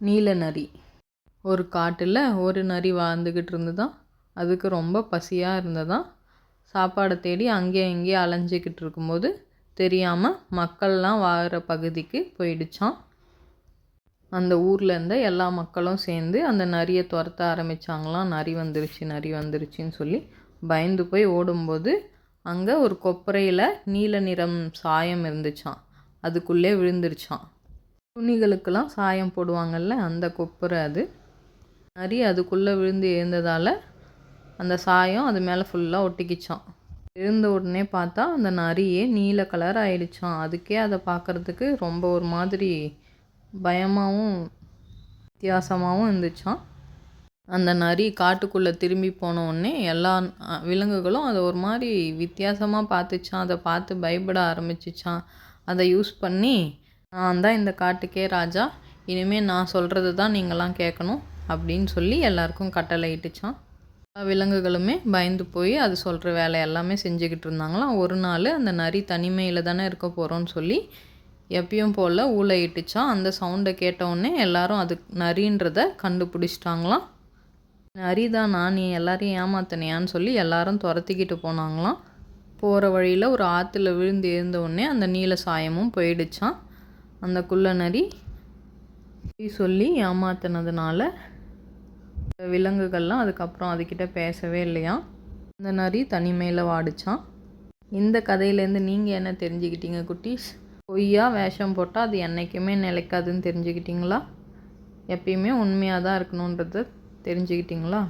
நீல நரி. ஒரு காட்டில் ஒரு நரி வாழ்ந்துக்கிட்டு இருந்ததாம் அதுக்கு ரொம்ப பசியாக இருந்ததான் சாப்பாடை தேடி அங்கேயே இங்கேயே அலைஞ்சிக்கிட்டு இருக்கும்போது தெரியாமல் மக்கள்லாம் வாழ்கிற பகுதிக்கு போயிடுச்சான் அந்த ஊரில் இருந்த எல்லா மக்களும் சேர்ந்து அந்த நரியை துரத்த ஆரம்பித்தாங்களாம் நரி வந்துருச்சு நரி வந்துருச்சுன்னு சொல்லி பயந்து போய் ஓடும்போது அங்கே ஒரு கொப்பரையில் நீல நிறம் சாயம் இருந்துச்சான் அதுக்குள்ளே விழுந்துருச்சான் துணிகளுக்கெல்லாம் சாயம் போடுவாங்கல்ல அந்த கொப்பரை அது. நரி அதுக்குள்ளே விழுந்து எழுந்ததால் அந்த சாயம் அது மேலே ஃபுல்லாக ஒட்டிக்கிச்சான் எழுந்த உடனே பார்த்தா அந்த நரியே நீல கலர் ஆயிடுச்சான் அதுக்கே அதை பார்க்குறதுக்கு ரொம்ப ஒரு மாதிரி பயமாகவும் வித்தியாசமாகவும் இருந்துச்சான் அந்த நரி காட்டுக்குள்ளே திரும்பி போன உடனே எல்லா விலங்குகளும் அதை ஒரு மாதிரி வித்தியாசமாக பார்த்துச்சான் அதை பார்த்து பயப்பட ஆரம்பிச்சிச்சான் அதை யூஸ் பண்ணி நான் தான் இந்த காட்டுக்கே ராஜா. இனிமேல் நான் சொல்கிறது தான் நீங்களாம் கேட்கணும் அப்படின்னு சொல்லி எல்லாருக்கும் கட்டளை இட்டுச்சான். எல்லா விலங்குகளுமே பயந்து போய் அது சொல்கிற வேலை எல்லாமே செஞ்சுக்கிட்டு இருந்தாங்களாம். ஒரு நாள் அந்த நரி தனிமையில் தானே இருக்க போகிறோன்னு சொல்லி எப்பயும் போல் ஊழ இட்டுச்சான். அந்த சவுண்டை கேட்டவுடனே எல்லாரும் அது நரின்றதை கண்டுபிடிச்சிட்டாங்களாம். நரி தான் நான் நீ எல்லாரையும் ஏமாத்தினியான்னு சொல்லி எல்லாரும் துரத்திக்கிட்டு போனாங்களாம். போகிற வழியில் ஒரு ஆற்றுல விழுந்து எழுந்த உடனே அந்த நீல சாயமும் போயிடுச்சான் அந்த குள்ள நரி சொல்லி ஏமாத்தினதுனால விலங்குகள்லாம் அதுக்கப்புறம் அதுக்கிட்ட பேசவே இல்லையா? இந்த நரி தனிமையில் வாடிச்சான். இந்த கதையிலேருந்து நீங்கள் என்ன தெரிஞ்சுக்கிட்டீங்க குட்டீஸ்? பொய்யா வேஷம் போட்டால் அது என்றைக்குமே நிலைக்காதுன்னு தெரிஞ்சுக்கிட்டீங்களா? எப்பயுமே உண்மையாக தான் இருக்கணுன்றத தெரிஞ்சுக்கிட்டீங்களா?